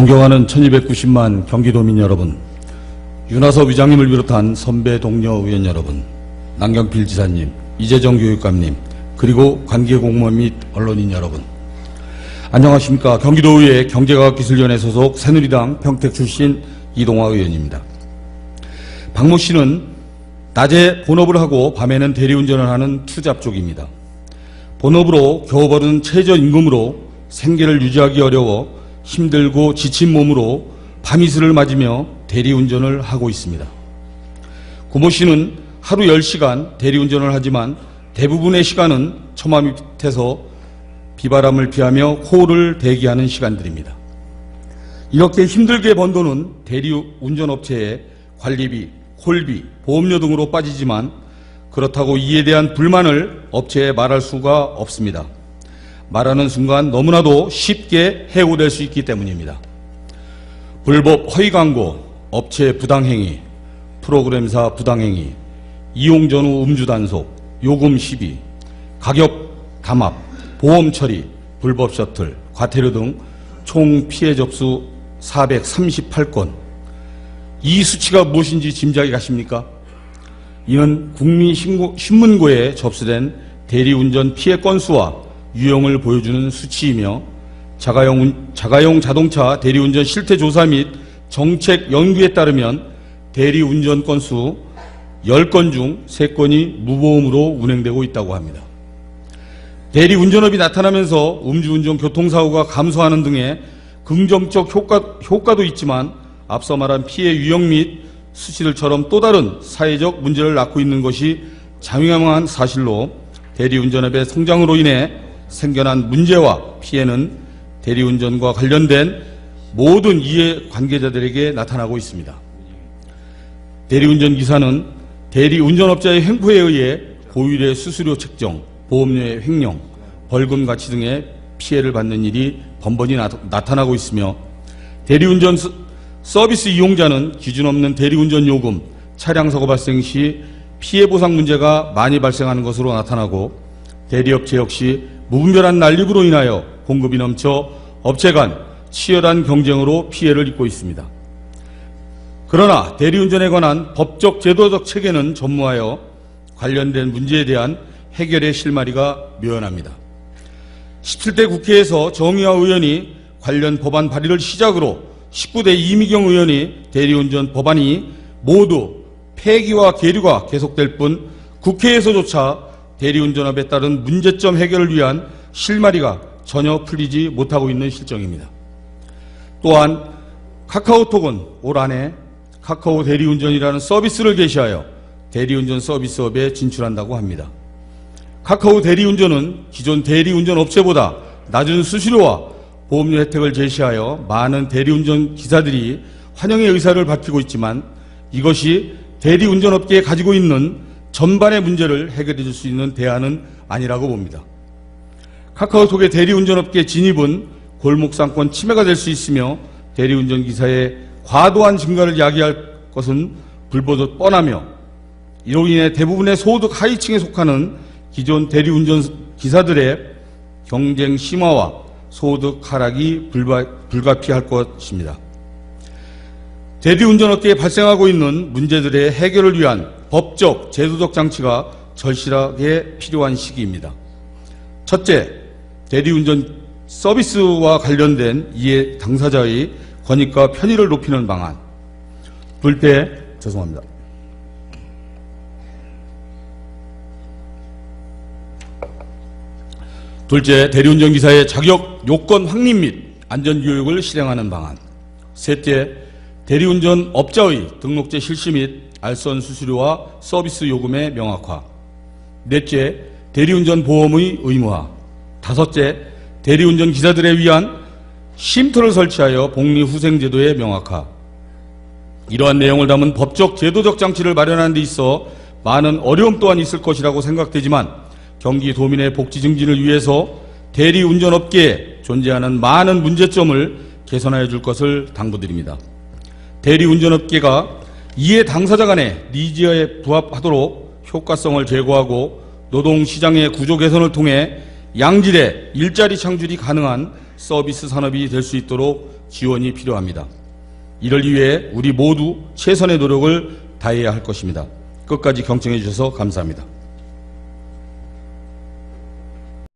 존경하는 1290만 경기도민 여러분, 윤하섭 위장님을 비롯한 선배 동료 의원 여러분, 남경필 지사님, 이재정 교육감님, 그리고 관계 공무원 및 언론인 여러분. 안녕하십니까. 경기도의회 경제과학기술위원회 소속 새누리당 평택 출신 이동화 의원입니다. 박모 씨는 낮에 본업을 하고 밤에는 대리운전을 하는 투잡족입니다. 본업으로 겨우 버는 최저임금으로 생계를 유지하기 어려워 힘들고 지친 몸으로 밤이슬을 맞으며 대리운전을 하고 있습니다. 구모 씨는 하루 10시간 대리운전을 하지만 대부분의 시간은 처마 밑에서 비바람을 피하며 호를 대기하는 시간들입니다. 이렇게 힘들게 번 돈은 대리운전업체의 관리비, 콜비, 보험료 등으로 빠지지만 그렇다고 이에 대한 불만을 업체에 말할 수가 없습니다. 말하는 순간 너무나도 쉽게 해고될 수 있기 때문입니다. 불법 허위 광고, 업체 부당행위, 프로그램사 부당행위, 이용 전후 음주 단속, 요금 시비, 가격 담합, 보험 처리, 불법 셔틀, 과태료 등 총 피해 접수 438건. 이 수치가 무엇인지 짐작이 가십니까? 이는 국민신문고에 접수된 대리운전 피해 건수와 유형을 보여주는 수치이며 자가용, 자가용 자동차 대리운전 실태 조사 및 정책 연구에 따르면 대리운전 건수 10건 중 3건이 무보험으로 운행되고 있다고 합니다. 대리운전업이 나타나면서 음주운전 교통사고가 감소하는 등의 긍정적 효과, 효과도 있지만 앞서 말한 피해 유형 및 수치들처럼 또 다른 사회적 문제를 낳고 있는 것이 자명한 사실로 대리운전업의 성장으로 인해 생겨난 문제와 피해는 대리운전과 관련된 모든 이해 관계자들에게 나타나고 있습니다. 대리운전 기사는 대리운전업자의 횡포에 의해 고율의 수수료 책정, 보험료의 횡령, 벌금 가치 등의 피해를 받는 일이 번번이 나, 타나고 있으며 대리운전 서- 서비스 이용자는 기준 없는 대리운전 요금, 차량 사고 발생 시 피해 보상 문제가 많이 발생하는 것으로 나타나고 대리업체 역시 무분별한 난립으로 인하여 공급이 넘쳐 업체 간 치열한 경쟁으로 피해를 입고 있습니다. 그러나 대리운전에 관한 법적 제도적 체계는 전무하여 관련된 문제에 대한 해결의 실마리가 묘연합니다. 17대 국회에서 정의화 의원이 관련 법안 발의를 시작으로 19대 이미경 의원이 대리운전 법안이 모두 폐기와 계류가 계속될 뿐 국회에서조차 대리운전업에 따른 문제점 해결을 위한 실마리가 전혀 풀리지 못하고 있는 실정입니다. 또한 카카오톡은 올 한해 카카오 대리운전이라는 서비스를 개시하여 대리운전 서비스업에 진출한다고 합니다. 카카오 대리운전은 기존 대리운전 업체보다 낮은 수수료와 보험료 혜택을 제시하여 많은 대리운전 기사들이 환영의 의사를 밝히고 있지만 이것이 대리운전업계에 가지고 있는 전반의 문제를 해결해 줄 수 있는 대안은 아니라고 봅니다. 카카오톡의 대리운전업계 진입은 골목상권 침해가 될 수 있으며 대리운전 기사의 과도한 증가를 야기할 것은 불보듯 뻔하며 이로 인해 대부분의 소득 하위층에 속하는 기존 대리운전 기사들의 경쟁 심화와 소득 하락이 불가, 불가피할 것입니다. 대리운전업계에 발생하고 있는 문제들의 해결을 위한 법적, 제도적 장치가 절실하게 필요한 시기입니다. 첫째, 대리운전 서비스와 관련된 이해 당사자의 권익과 편의를 높이는 방안. 불패, 죄송합니다. 둘째, 대리운전 기사의 자격 요건 확립 및 안전교육을 실행하는 방안. 셋째, 대리운전 업자의 등록제 실시 및 알선 수수료와 서비스 요금의 명확화. 넷째, 대리운전 보험의 의무화. 다섯째, 대리운전 기사들에 위한 쉼터를 설치하여 복리후생제도의 명확화. 이러한 내용을 담은 법적 제도적 장치를 마련하는 데 있어 많은 어려움 또한 있을 것이라고 생각되지만 경기 도민의 복지 증진을 위해서 대리운전업계에 존재하는 많은 문제점을 개선하여 줄 것을 당부드립니다. 대리운전업계가 이해 당사자 간의 니즈에 부합하도록 효과성을 제고하고 노동시장의 구조 개선을 통해 양질의 일자리 창출이 가능한 서비스 산업이 될 수 있도록 지원이 필요합니다. 이를 위해 우리 모두 최선의 노력을 다해야 할 것입니다. 끝까지 경청해 주셔서 감사합니다.